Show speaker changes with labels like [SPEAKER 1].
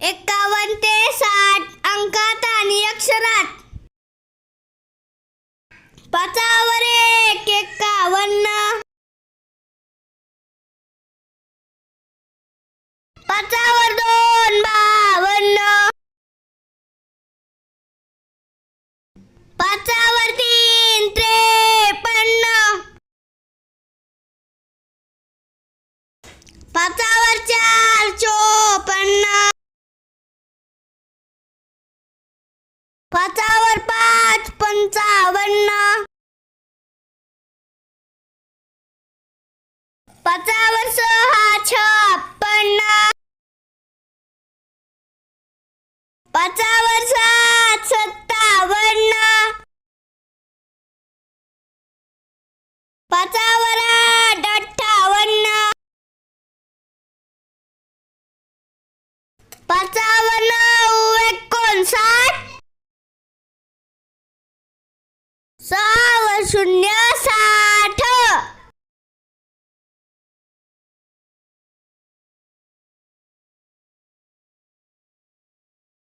[SPEAKER 1] एकावन्न ते साठ अंकात आणि अक्षरात. पाचावर एक एकावन्न. पाचावर दोन बावन्न. पाचावर तीन त्रेपन्न. पाचावर चार पाचावर पाच पंचावन्न. पाचावर सहा छप्पन्न. पाचावर सात सत्तावन्न. पाचावर आठ अठ्ठावन्न. पाचा एकोणसाठ सहावर शून्य साठ